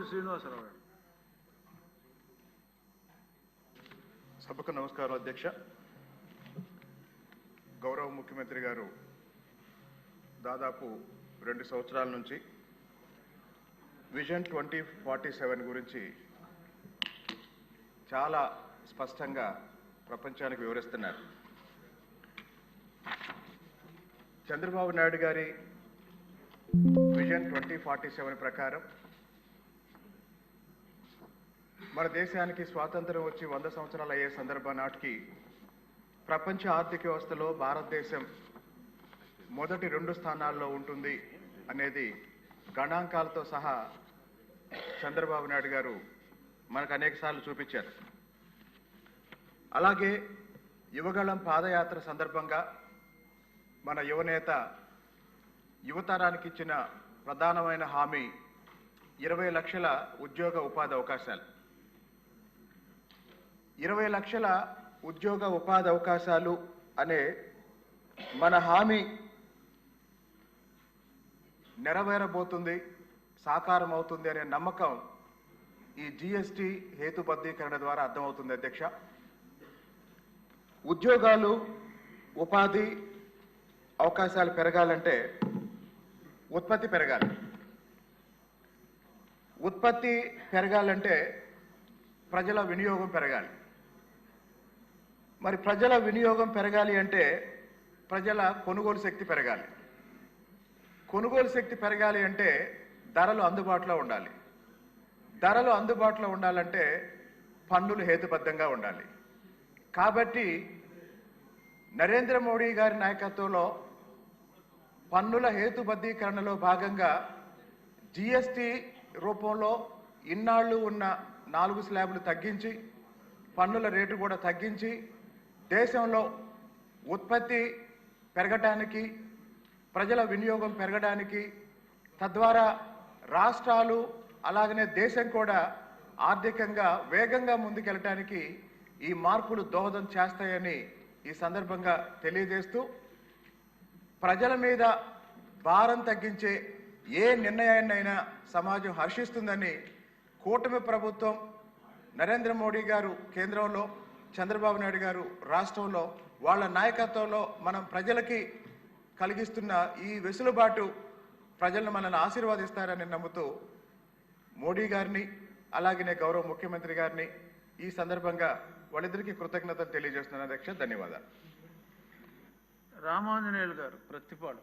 గౌడి శ్రీనివాసరావు గారు. సభకు నమస్కారం అధ్యక్ష. గౌరవ ముఖ్యమంత్రి గారు దాదాపు రెండు సంవత్సరాల నుంచి విజన్ ట్వంటీ ఫార్టీ సెవెన్ గురించి చాలా స్పష్టంగా ప్రపంచానికి వివరిస్తున్నారు. చంద్రబాబు నాయుడు గారి విజన్ ట్వంటీ ఫార్టీ సెవెన్ ప్రకారం మన దేశానికి స్వాతంత్రం వచ్చి వంద సంవత్సరాలు అయ్యే సందర్భం నాటికి ప్రపంచ ఆర్థిక వ్యవస్థలో భారతదేశం మొదటి రెండు స్థానాల్లో ఉంటుంది అనేది గణాంకాలతో సహా చంద్రబాబు నాయుడు గారు మనకు అనేకసార్లు చూపించారు. అలాగే యువగళం పాదయాత్ర సందర్భంగా మన యువనేత యువతరానికి ఇచ్చిన ప్రధానమైన హామీ ఇరవై లక్షల ఉద్యోగ ఉపాధి అవకాశాలు. ఇరవై లక్షల ఉద్యోగ ఉపాధి అవకాశాలు అనే మన హామీ నెరవేరబోతుంది సాకారం అవుతుంది అనే నమ్మకం ఈ జిఎస్టి హేతుబద్ధీకరణ ద్వారా అర్థమవుతుంది అధ్యక్ష. ఉద్యోగాలు ఉపాధి అవకాశాలు పెరగాలంటే ఉత్పత్తి పెరగాలి. ఉత్పత్తి పెరగాలంటే ప్రజల వినియోగం పెరగాలి. మరి ప్రజల వినియోగం పెరగాలి అంటే ప్రజల కొనుగోలు శక్తి పెరగాలి. కొనుగోలు శక్తి పెరగాలి అంటే ధరలు అందుబాటులో ఉండాలి. ధరలు అందుబాటులో ఉండాలంటే పన్నులు హేతుబద్ధంగా ఉండాలి. కాబట్టి నరేంద్ర మోడీ గారి నాయకత్వంలో పన్నుల హేతుబద్ధీకరణలో భాగంగా జిఎస్టి రూపంలో ఇన్నాళ్ళు ఉన్న నాలుగు స్లాబ్లు తగ్గించి పన్నుల రేటు కూడా తగ్గించి దేశంలో ఉత్పత్తి పెరగటానికి ప్రజల వినియోగం పెరగడానికి తద్వారా రాష్ట్రాలు అలాగనే దేశం కూడా ఆర్థికంగా వేగంగా ముందుకెళ్ళటానికి ఈ మార్పులు దోహదం చేస్తాయని ఈ సందర్భంగా తెలియజేస్తూ ప్రజల మీద భారం తగ్గించే ఏ నిర్ణయాన్నైనా సమాజం హర్షిస్తుందని కూటమి ప్రభుత్వం నరేంద్ర మోడీ గారు కేంద్రంలో చంద్రబాబు నాయుడు గారు రాష్ట్రంలో వాళ్ళ నాయకత్వంలో మనం ప్రజలకి కలిగిస్తున్న ఈ వెసులుబాటు ప్రజలను మనల్ని ఆశీర్వాదిస్తారని నమ్ముతూ మోడీ గారిని అలాగనే గౌరవ ముఖ్యమంత్రి గారిని ఈ సందర్భంగా వాళ్ళిద్దరికీ కృతజ్ఞతలు తెలియజేస్తున్నాను. అధ్యక్ష ధన్యవాదాలు. రామాంజనేయులు గారు ప్రతిపాడు